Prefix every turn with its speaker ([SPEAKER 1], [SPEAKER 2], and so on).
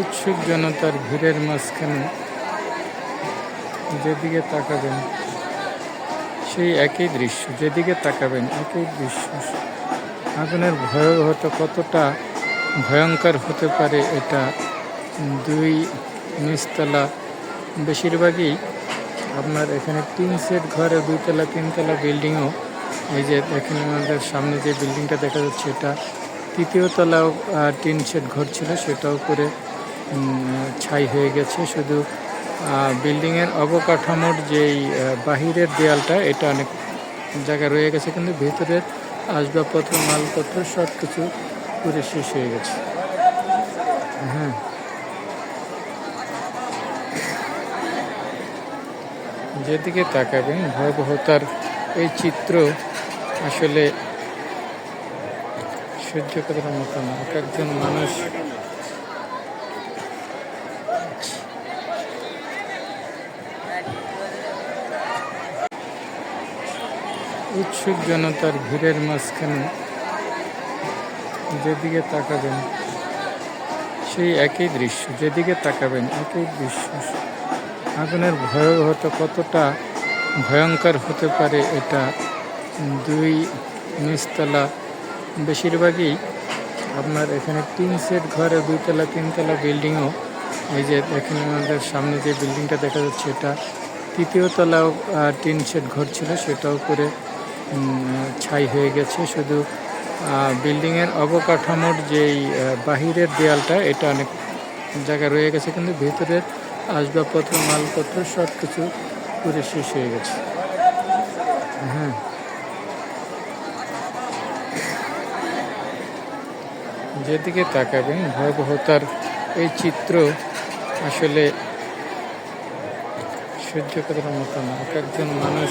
[SPEAKER 1] উৎসুক জনতার ভিড়ের মাঝখানে যেদিকে তাকাবেন, সেই একই দৃশ্য, যেদিকে তাকাবেন, একই দৃশ্য। আগুনের ভয়াবহতা কতটা ভয়ঙ্কর হতে পারে এটা দুই নিচতলা। বেশিরভাগই আপনার এখানে তিন সেট ঘরে দুইতলা, তিনতলা বিল্ডিংও। এই যে এখানে আমাদের সামনে যে বিল্ডিংটা দেখা যাচ্ছে, এটা তৃতীয় তলাও টিন শেড ঘর ছিল, সেটাও করে ছাই হয়ে গেছে। শুধু বিল্ডিংয়ের অবকাঠামোর যেই বাহিরের দেয়ালটা, এটা অনেক জায়গা রয়ে গেছে, কিন্তু ভেতরের আসবাবপত্র, মালপত্র সব কিছু পুরে শেষ হয়ে গেছে। হ্যাঁ যেদিকে তাকাবেন, ভয়াবহতার এই চিত্র আসলে সহ্য করার মতো না। এক একজন মানুষ উৎসুক জনতার ভিড়ের মাঝখানে যেদিকে তাকাবেন, সেই একই দৃশ্য, যেদিকে তাকাবেন, একই দৃশ্য। আগুনের ভয়াবহতা কতটা ভয়ঙ্কর হতে পারে এটা দুই নিচতলা। বেশিরভাগই আপনার এখানে তিন সেট ঘরে দুইতলা, তিনতলা বিল্ডিংও। এই যে এখানে আমাদের সামনে যে বিল্ডিংটা দেখা যাচ্ছে, এটা তৃতীয় তলাও টিন শেড ঘর ছিল, সেটাও করে ছাই হয়ে গেছে। শুধু বিল্ডিংয়ের অবকাঠামোর যেই বাহিরের দেয়ালটা, এটা অনেক জায়গা রয়ে গেছে, কিন্তু ভেতরের আসবাবপত্র, মালপত্র সব কিছু পুরে শেষ হয়ে গেছে। হ্যাঁ যেদিকে তাকাবেন, ভয়াবহতার এই চিত্র আসলে সহ্য করার মতো না। এক একজন মানুষ